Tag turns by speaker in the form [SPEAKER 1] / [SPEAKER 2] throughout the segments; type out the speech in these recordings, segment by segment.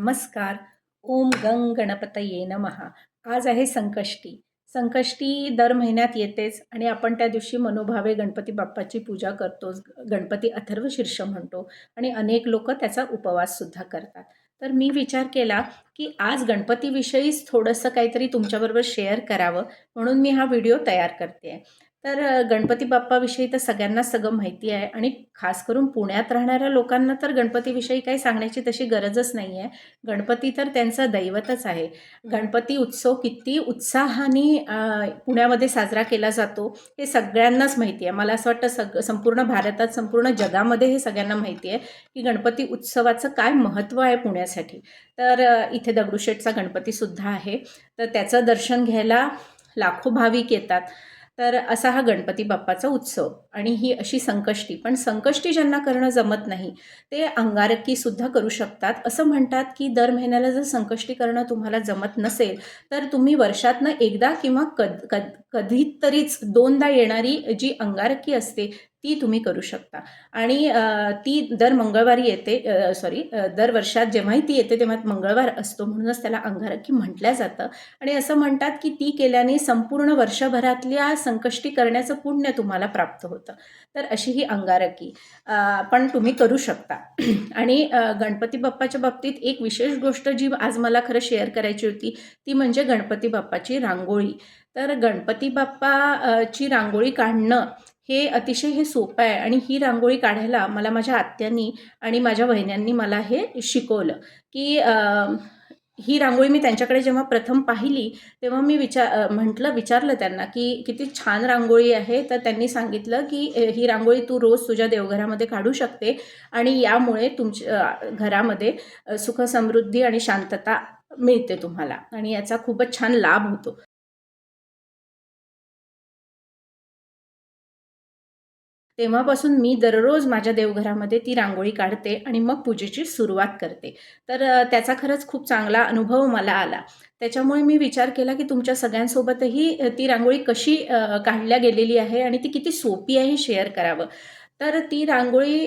[SPEAKER 1] नमस्कार. ओम गंग गणपतये नमहा आज आहे संकष्टी. संकष्टी दर महिन्यात येतेच आणि आपण त्या दिवशी मनोभावे गणपती बाप्पाची पूजा करतोच. गणपती अथर्व शीर्ष म्हणतो आणि अनेक लोक त्याचा उपवाससुद्धा करतात. तर मी विचार केला की आज गणपतीविषयीच थोडंसं काहीतरी तुमच्याबरोबर शेअर करावं म्हणून मी हा व्हिडिओ तयार करते आहे तर गणपती बाप्पाविषयी तर सगळ्यांनाच सगळं माहिती आहे आणि खास करून पुण्यात राहणाऱ्या लोकांना तर गणपतीविषयी काही सांगण्याची तशी गरजच नाही आहे गणपती तर त्यांचं दैवतच आहे. गणपती उत्सव किती उत्साहाने पुण्यामध्ये साजरा केला जातो हे सगळ्यांनाच माहिती आहे. मला असं वाटतं सग संपूर्ण भारतात संपूर्ण जगामध्ये हे सगळ्यांना माहिती आहे की गणपती उत्सवाचं काय महत्त्व आहे पुण्यासाठी. तर इथे दगडूशेठचा गणपतीसुद्धा आहे. तर त्याचं दर्शन घ्यायला लाखो भाविक येतात. तर असा हा गणपती बाप्पाचा उत्सव. आणि ही अशी संकष्टी. पण संकष्टी ज्यांना करणं जमत नाही ते अंगारकीसुद्धा करू शकतात. असं म्हणतात की दर महिन्याला जर संकष्टी करणं तुम्हाला जमत नसेल तर तुम्ही वर्षातनं एकदा किंवा कद कद कधीतरीच दोनदा येणारी जी अंगारकी असते ती तुम्ही करू शकता. आणि ती दर मंगळवारी येते सॉरी दर वर्षात जेव्हाही ती येते तेव्हा मंगळवार असतो. म्हणूनच त्याला अंगारकी म्हटलं जातं. आणि असं म्हणतात की ती केल्याने संपूर्ण वर्षभरातल्या संकष्टी करण्याचं पुण्य तुम्हाला प्राप्त होतं. तर अशी ही अंगारकी पण तुम्ही करू शकता. आणि गणपती बाप्पाच्या बाबतीत एक विशेष गोष्ट जी आज मला खरं शेअर करायची होती ती म्हणजे गणपती बाप्पाची रांगोळी. तर गणपती बाप्पाची रांगोळी काढणं हे अतिशय हे सोपं आहे आणि ही रांगोळी काढायला मला माझ्या आत्यांनी आणि माझ्या वहिन्यांनी मला हे शिकवलं की ही रांगोळी मी त्यांच्याकडे जेव्हा प्रथम पाहिली तेव्हा मी विचार म्हटलं विचारलं त्यांना की किती छान रांगोळी आहे. तर त्यांनी सांगितलं की ही रांगोळी तू रोज तुझ्या देवघरामध्ये काढू शकते आणि यामुळे तुमच्या घरामध्ये सुखसमृद्धी सुख समृद्धी आणि शांतता मिळते तुम्हाला. आणि याचा खूपच छान लाभ होतो. तेव्हापासून मी दररोज माझ्या देवघरामध्ये ती रांगोळी काढते आणि मग पूजेची सुरुवात करते. तर त्याचा खरंच खूप चांगला अनुभव मला आला. त्याच्यामुळे मी विचार केला की तुमच्या सगळ्यांसोबतही ती रांगोळी कशी काढल्या गेलेली आहे आणि ती किती सोपी आहे हे शेअर करावं. तर ती रांगोळी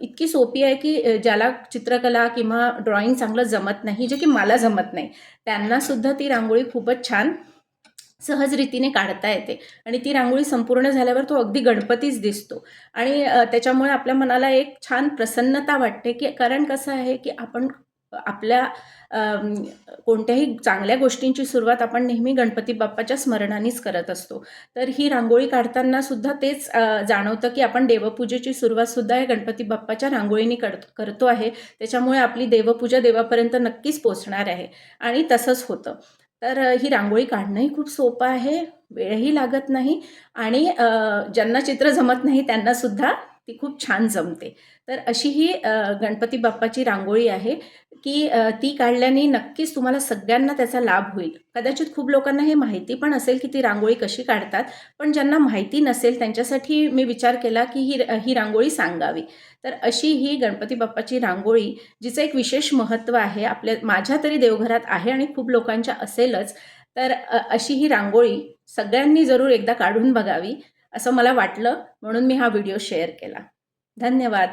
[SPEAKER 1] इतकी सोपी आहे की ज्याला चित्रकला किंवा ड्रॉइंग चांगलं जमत नाही जे की मला जमत नाही त्यांनासुद्धा ती रांगोळी खूपच छान सहज रीतीने काढता येते. आणि ती रांगोळी संपूर्ण झाल्यावर तो अगदी गणपतीच दिसतो. आणि त्याच्यामुळे आपल्या मनाला एक छान प्रसन्नता वाटते की कारण कसं आहे की आपण आपल्या कोणत्याही चांगल्या गोष्टींची सुरुवात आपण नेहमी गणपती बाप्पाच्या स्मरणानेच करत असतो. तर ही रांगोळी काढताना सुद्धा तेच जाणवतं की आपण देवपूजेची सुरुवात सुद्धा या गणपती बाप्पाच्या रांगोळीने कर करतो आहे. त्याच्यामुळे आपली देवपूजा देवापर्यंत नक्कीच पोचणार आहे. आणि तसंच होतं. तर ही रांगोळी काढणंही खूप सोपं आहे वेळही लागत नाही आणि ज्यांना चित्र जमत नाही त्यांनासुद्धा ती खूप छान जमते. तर अशी ही गणपती बाप्पाची रांगोळी आहे की ती काढल्याने नक्कीच तुम्हाला सगळ्यांना त्याचा लाभ होईल. कदाचित खूप लोकांना हे माहिती पण असेल की ती रांगोळी कशी काढतात पण ज्यांना माहिती नसेल त्यांच्यासाठी मी विचार केला की ही ही रांगोळी सांगावी. तर अशी ही गणपती बाप्पाची रांगोळी जिचं एक विशेष महत्त्व आहे आपल्या माझ्या तरी देवघरात आहे आणि खूप लोकांच्या असेलच तर अशी ही रांगोळी सगळ्यांनी जरूर एकदा काढून बघावी. असं मला वाटलं म्हणून मी हा व्हिडिओ शेअर केला. धन्यवाद.